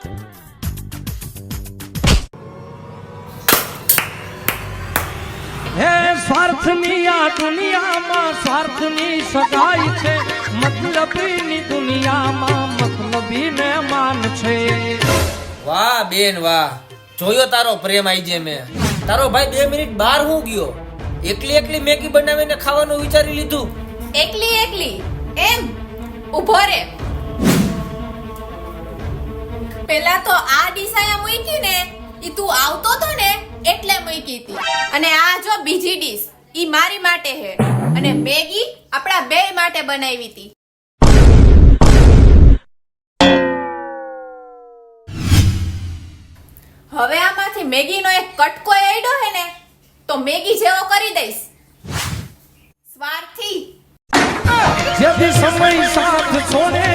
હે સ્વાર્થની આ દુનિયામાં સ્વાર્થની સગાઈ છે મતલબીની દુનિયામાં મતલબી મહેમાન છે. વાહ બેન વાહ જોયો તારો પ્રેમ આઈ જે મેં. તારો ભાઈ બે મિનિટ બહાર હું ગયો? એકલી એકલી મેગી બનાવીને ખાવાનું વિચારી લીધું? એકલી એકલી એમ? ઊભો રે. પેલા તો આ ડીસાયા મૂકી ને ઈ તું આવતો તો ને એટલે મૂકી હતી અને આ જો બીજી ડીશ, ઈ મારી માટે હે. અને મેગી આપણા બે માટે બનાવી હતી હવે આમાંથી મેગીનો એક કટકો એડો હે ને, તો મેગી જેવો કરી દઈશ. સ્વાર્થી. સમય સાથ ત્યારે